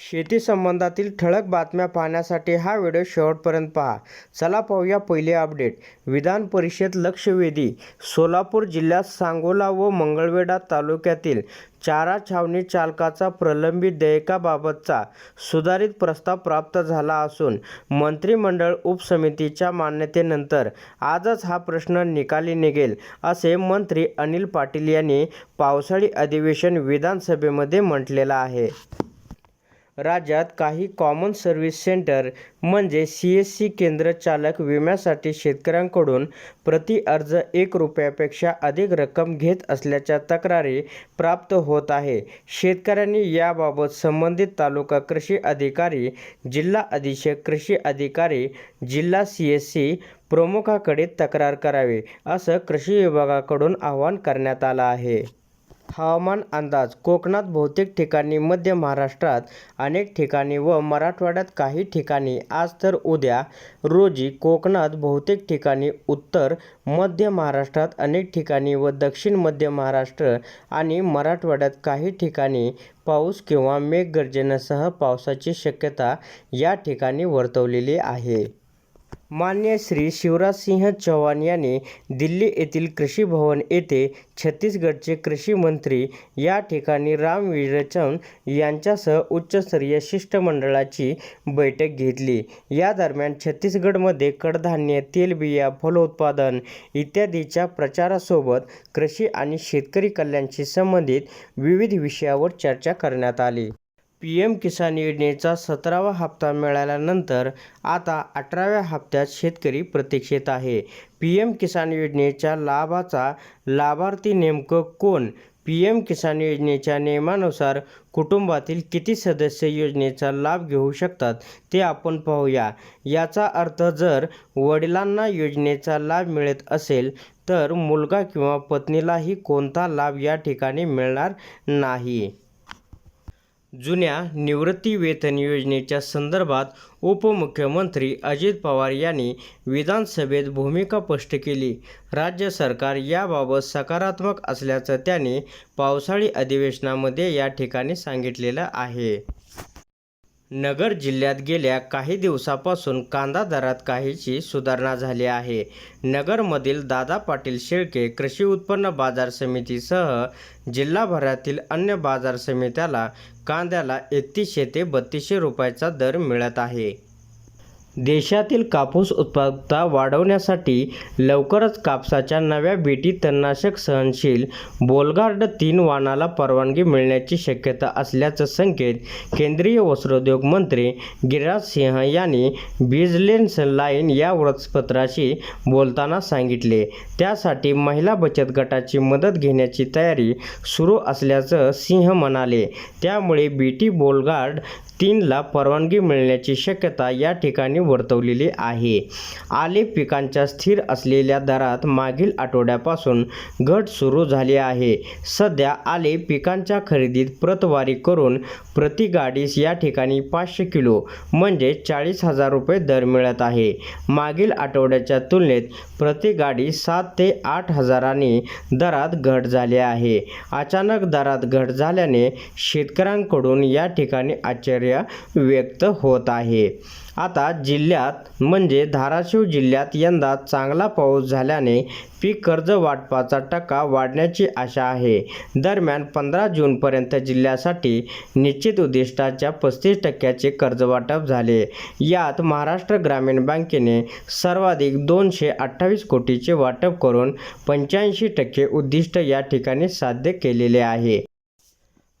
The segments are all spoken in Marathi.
शेती संबंधातील ठळक बातम्या पाहण्यासाठी हा व्हिडिओ शेवटपर्यंत पहा. चला पाहूया पहिले अपडेट. विधान परिषद लक्षवेधी सोलापूर जिल्ह्यात सांगोला व मंगळवेढा तालुक्यातील चारा छावणी चालकाचा प्रलंबित देयकाबाबतचा सुधारित प्रस्ताव प्राप्त झाला असून मंत्रिमंडळ उपसमितीच्या मान्यतेनंतर आजच हा प्रश्न निकाली निघेल असे मंत्री अनिल पाटील यांनी पावसाळी अधिवेशन विधानसभेमध्ये म्हटलेलं आहे. राज्यात काही कॉमन सर्व्हिस सेंटर म्हणजे सी एस सी केंद्र चालक विम्यासाठी शेतकऱ्यांकडून प्रति अर्ज एक रुपयापेक्षा अधिक रक्कम घेत असल्याच्या तक्रारी प्राप्त होत आहे. शेतकऱ्यांनी याबाबत संबंधित तालुका कृषी अधिकारी जिल्हा अधीक्षक कृषी अधिकारी जिल्हा सी एस सी प्रमुखाकडे तक्रार करावी असं कृषी विभागाकडून आवाहन करण्यात आलं आहे. हवामान अंदाज कोकणात बहुतेक ठिकाणी मध्य महाराष्ट्रात अनेक ठिकाणी व मराठवाड्यात काही ठिकाणी. आज तर उद्या रोजी कोकणात बहुतेक ठिकाणी उत्तर मध्य महाराष्ट्रात अनेक ठिकाणी व दक्षिण मध्य महाराष्ट्र आणि मराठवाड्यात काही ठिकाणी पाऊस किंवा मेघगर्जनेसह पावसाची शक्यता या ठिकाणी वर्तवलेली आहे. मान्य श्री शिवराजसिंह चौहान यांनी दिल्ली येथील कृषी भवन येथे छत्तीसगडचे कृषी मंत्री या ठिकाणी राम विरचन यांच्यासह उच्चस्तरीय शिष्टमंडळाची बैठक घेतली. या दरम्यान छत्तीसगडमध्ये कडधान्य तेलबिया फलोत्पादन इत्यादीच्या प्रचारासोबत कृषी आणि शेतकरी कल्याणशी संबंधित विविध विषयावर चर्चा करण्यात आली. पी एम किसान योजनेचा सतरावा हप्ता मिळाल्यानंतर आता अठराव्या हप्त्यात शेतकरी प्रतीक्षेत आहे. पी एम किसान योजनेच्या लाभाचा लाभार्थी नेमकं कोण? पी एम किसान योजनेच्या नियमानुसार कुटुंबातील किती सदस्य योजनेचा लाभ घेऊ शकतात ते आपण पाहूया. याचा अर्थ जर वडिलांना योजनेचा लाभ मिळत असेल तर मुलगा किंवा पत्नीलाही कोणता लाभ या ठिकाणी मिळणार नाही? जुन्या निवृत्ती वेतन योजनेच्या संदर्भात उपमुख्यमंत्री अजित पवार यांनी विधानसभेत भूमिका स्पष्ट केली. राज्य सरकार याबाबत सकारात्मक असल्याचं त्यांनी पावसाळी अधिवेशनामध्ये या ठिकाणी सांगितलेलं आहे. नगर जिल्ह्यात गेल्या काही दिवसापासून कांदा दरात काहीशी सुधारणा झाली आहे. नगरमधील दादा पाटील शेळके कृषी उत्पन्न बाजार समितीसह जिल्हाभरातील अन्य बाजार समित्याला कांद्याला एकतीसशे ते बत्तीसशे रुपयाचा दर मिळत आहे. देशातील कापूस उत्पादकता वाढवण्यासाठी लवकरच कापसाच्या नव्या बेटी तणनाशक सहनशील बोलगार्ड तीन वाणाला परवानगी मिळण्याची शक्यता असल्याचं संकेत केंद्रीय वस्त्रोद्योग मंत्री गिरिराज सिंह यांनी बिजलेन्स लाईन या वृत्तपत्राशी बोलताना सांगितले. त्यासाठी महिला बचत गटाची मदत घेण्याची तयारी सुरू असल्याचं सिंह म्हणाले. त्यामुळे बीटी बोलगार्ड तीनला परवानगी मिळण्याची शक्यता या ठिकाणी वर्तवलेले आहे. आले पिकांच्या स्थिर असलेल्या दरात मागील आठवड्यापासून घट सुरू झाली आहे. सध्या आले पिकांच्या खरेदीत प्रतवारी करून प्रति गाडीस या ठिकाणी पाचशे किलो म्हणजे चाळीस हजार रुपये दर मिळत आहे. मागील आठवड्याच्या तुलनेत प्रति गाडी सात ते आठ हजारांनी दरात घट झाली आहे. अचानक दरात घट झाल्याने शेतकऱ्यांकडून या ठिकाणी आश्चर्य व्यक्त होत आहे. आता जिल्ह्यात म्हणजे धाराशिव जिल्ह्यात यंदा चांगला पाऊस झाल्याने पीक कर्ज वाटपाचा टक्का वाढण्याची आशा आहे. दरम्यान पंधरा जूनपर्यंत जिल्ह्यासाठी निश्चित उद्दिष्टाच्या पस्तीस टक्क्याचे कर्जवाटप झाले. यात महाराष्ट्र ग्रामीण बँकेने सर्वाधिक दोनशे अठ्ठावीस कोटीचे वाटप करून पंच्याऐंशी टक्के उद्दिष्ट या ठिकाणी साध्य केलेले आहे.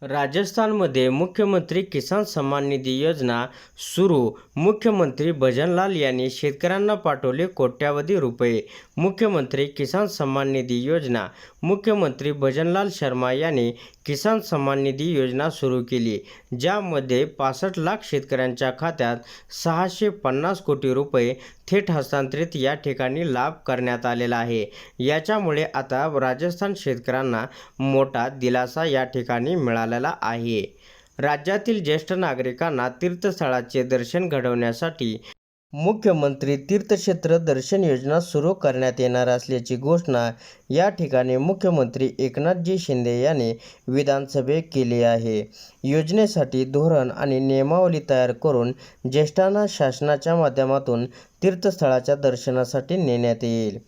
राजस्थानमध्ये मुख्यमंत्री किसान सन्मान निधी योजना सुरू. मुख्यमंत्री भजनलाल यांनी शेतकऱ्यांना पाठवले कोट्यावधी रुपये. मुख्यमंत्री किसान सन्मान निधी योजना मुख्यमंत्री भजनलाल शर्मा यांनी किसान सन्मान निधी योजना सुरू केली ज्यामध्ये पासष्ट लाख शेतकऱ्यांच्या खात्यात सहाशे पन्नास कोटी रुपये थेट हस्तांतरित या ठिकाणी लाभ करण्यात आलेला आहे. याच्यामुळे आता राजस्थान शेतकऱ्यांना मोठा दिलासा या ठिकाणी मिळालेला आहे. राज्यातील ज्येष्ठ नागरिकांना तीर्थस्थळाचे दर्शन घडवण्यासाठी मुख्यमंत्री तीर्थक्षेत्र दर्शन योजना सुरू करण्यात येणार असल्याची घोषणा या ठिकाणी मुख्यमंत्री एकनाथजी शिंदे यांनी विधानसभेत केली आहे. योजनेसाठी धोरण आणि नियमावली तयार करून ज्येष्ठांना शासनाच्या माध्यमातून तीर्थस्थळाच्या दर्शनासाठी नेण्यात येईल.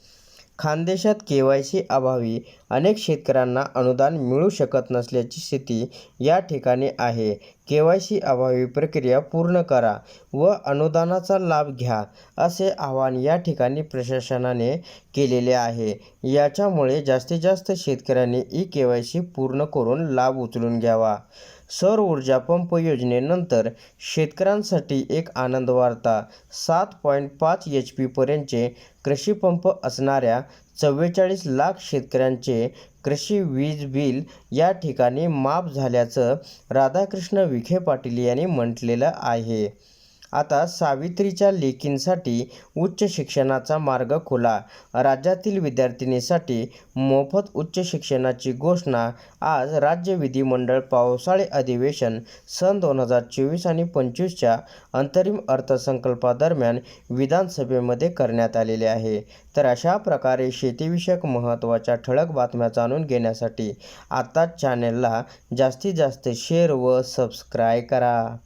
खानदेशात केवायसी अभावी अनेक शेतकऱ्यांना अनुदान मिळू शकत नसल्याची स्थिती या ठिकाणी आहे. केवायसी अभावी प्रक्रिया पूर्ण करा व अनुदानाचा लाभ घ्या असे आवाहन या ठिकाणी प्रशासनाने केलेले आहे. याच्यामुळे जास्तीत जास्त शेतकऱ्यांनी ई केवायसी पूर्ण करून लाभ उचलून घ्यावा. सौर ऊर्जा पंप योजनेनंतर शेतकऱ्यांसाठी एक आनंद वार्ता सात पॉईंट पाच एच पीपर्यंतचे कृषी पंप असणाऱ्या चव्वेचाळीस लाख शेतकऱ्यांचे कृषी वीज बिल या ठिकाणी माफ झाल्याचं राधाकृष्ण विखे पाटील यांनी म्हटलेलं आहे. आता सावित्रीच्या लेकींसाठी उच्च शिक्षणाचा मार्ग खुला. राज्यातील विद्यार्थिनीसाठी मोफत उच्च शिक्षणाची घोषणा. आज राज्य विधिमंडळ पावसाळी अधिवेशन सन दोन हजार चोवीस आणि पंचवीसच्या अंतरिम अर्थसंकल्पादरम्यान विधानसभेमध्ये करण्यात आलेले आहे. तर अशा प्रकारे शेतीविषयक महत्त्वाच्या ठळक बातम्या जाणून घेण्यासाठी आत्ताच चॅनेलला जास्तीत जास्त शेअर व सबस्क्राईब करा.